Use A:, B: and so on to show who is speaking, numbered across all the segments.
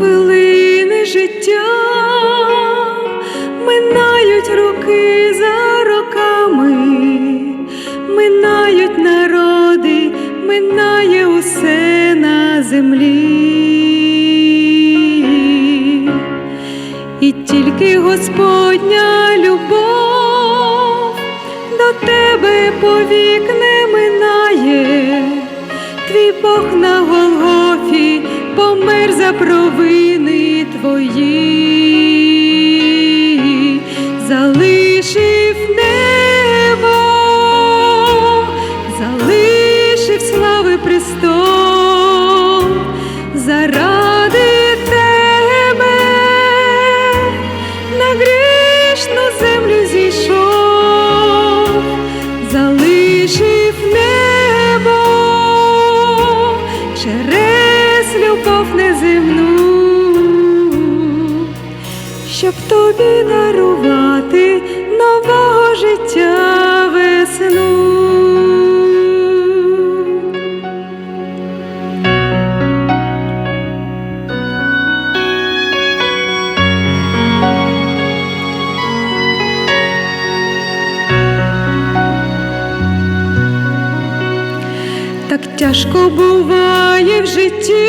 A: хвилини життя. Минають роки за роками, минають народи, минає усе на землі, і тільки Господня любов до тебе повік не минає, твій Бог на помер за провини твої, тобі дарувати нового життя весну. Так тяжко буває в житті,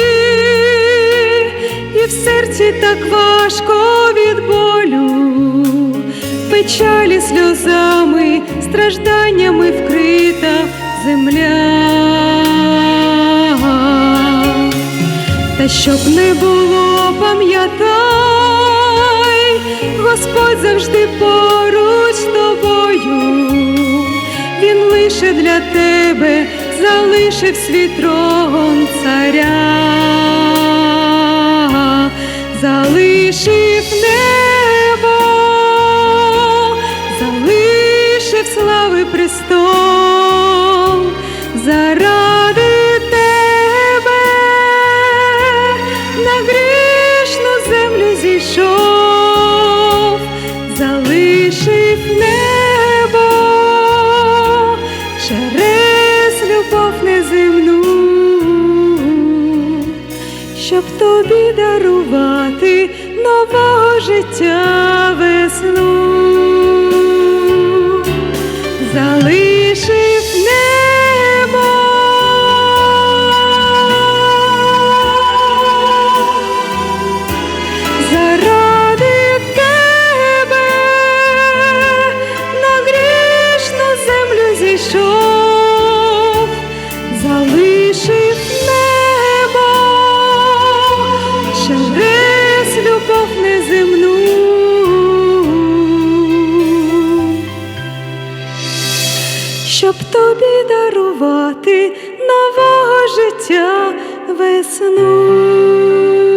A: і в серці так важко від печалі сльозами, стражданнями вкрита земля. Та щоб не було, пам'ятай, Господь завжди поруч з тобою. Він лише для тебе залишив свій трон царя, залишив землю залишив небо через любов неземну, щоб тобі дарувати нового життя неземну. Щоб тобі дарувати нового життя весну.